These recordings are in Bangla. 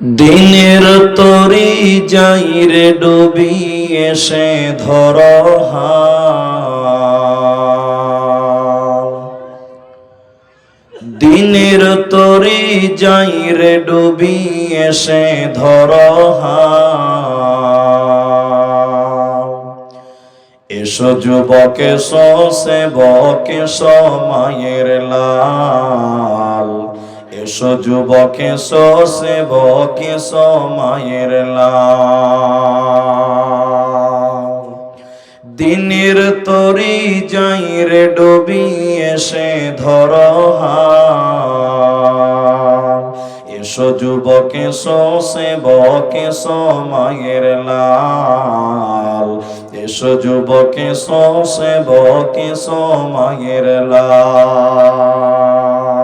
দিনের তরি যাই রে ডুবি এসে ধর। দিনের তরি যাই রে ডুবি এসে ধর। এসো যুবকে সে বকে মায়ের লাল এসো যুবকে, সে বকে মায়ের দিনের তরি যাই রে ডুবি এসে ধর। এসো যুবকে, সে বকে মায়ের লাল। এসো যুবকে, সে বকে মায়ের লাল।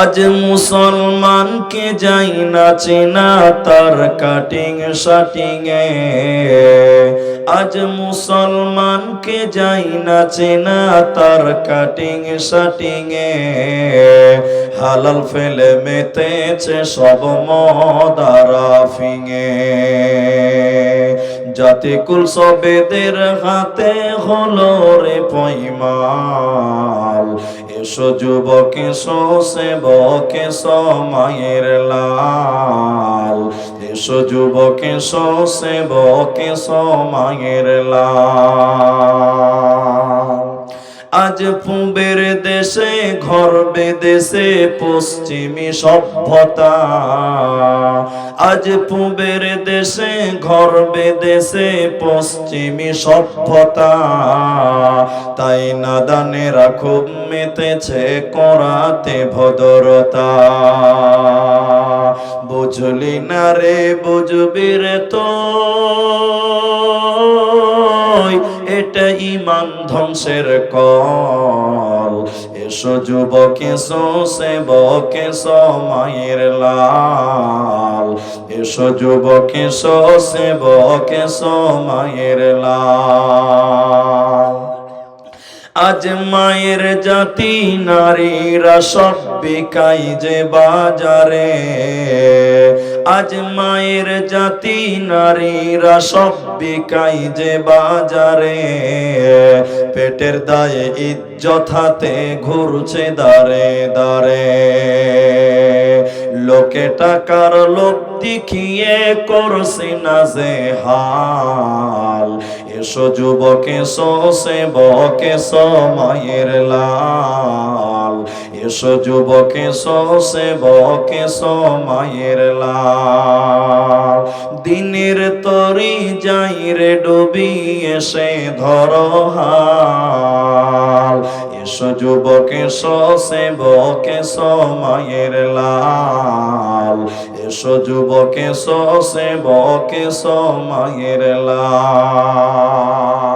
আজ মুসলমানকে যাই না চেনা তার কাটিং শাটিং এ? আজ মুসলমানকে যাই না চেনা তার কাটিং শাটিং এ? হালাল ফেলে মেতেছে সব মদারা ফিঙে জাতি কুল সবেদের হাতে হলো রে পয়মাল। এসো যুবকে, সে বকে মায়ের লাল। এসো যুবকে, সে বকে মায়ের লাল। আজ পুবের দেশে, ঘর বেদেশে পশ্চিমী সভ্যতা। আজ পুবের দেশে, ঘর বেদেশে পশ্চিমী সভ্যতা। তাই নাদানেরা খুব মেতেছে করাতে ভদরতা। বুঝলি না রে, বুঝবি রে তো এটা ইমান ধ্বংসের কল। এসো যুবকে, সে বকে মায়ের লাল। এসো যুবকে, সে বকে মায়ের লাল। আজ মায়ের জাতি নারীরা সব বিকাই যে বাজারে। আজ মায়ের জাতি নারীরা সব বিকাই যে বাজারে। পেটের দায়ে ইজ্জত হাতে ঘুরছে দারে দারে। লোকে টাকার লোক দেখিয়ে করছে না যে হাল। এসো যুবকে সে বকে মায়ের লাল। এসো যুবকে সে বকে মায়ের লাল দিনের তরি যাই রে ডুবি এসে ধর হাল। এসো যুবকে সে বকে মায়ের লাল। এসো যুবকে সে বকে মায়ের লাল।